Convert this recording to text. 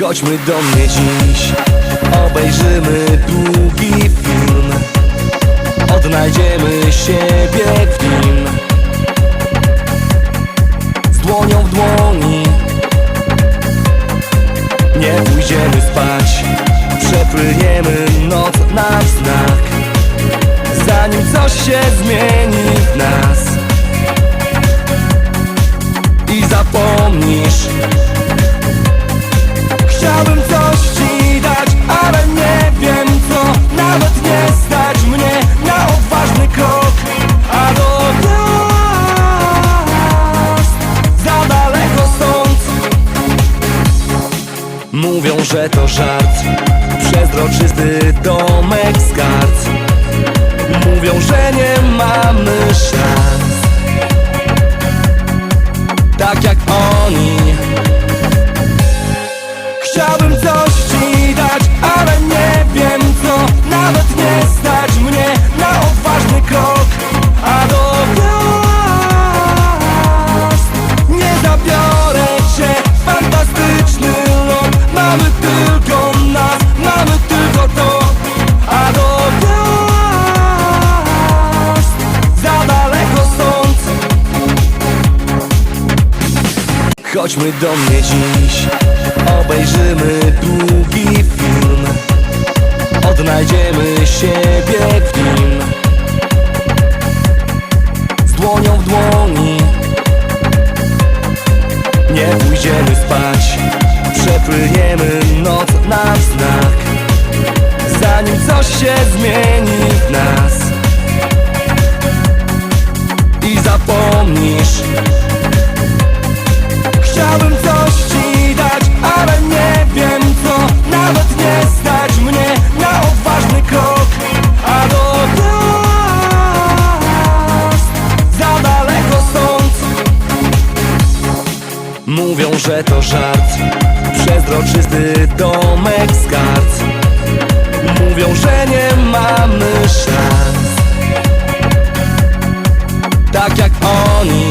Chodźmy do mnie dziś Obejrzymy długi film. Odnajdziemy siebie w nim. Z dłonią w dłoni. Nie pójdziemy spać. Przepłyniemy noc na wznak Zanim coś się zmieni w nas. I zapomnisz Chciałbym coś ci dać, ale nie wiem co Nawet nie stać mnie na odważny krok. A do gwiazd za daleko stąd. Mówią, że to żart. Przezroczysty domek z kart. Mówią, że nie mamy szans. Tak jak oni Chodźmy do mnie dziś Obejrzymy długi film. Odnajdziemy siebie w nim. Z dłonią w dłoni. Nie pójdziemy spać Przepłyniemy noc na wznak Zanim coś się zmieni w nas. I zapomnisz Mówią, że to żart. Przezroczysty domek z kart. Mówią, że nie mamy szans. Tak jak oni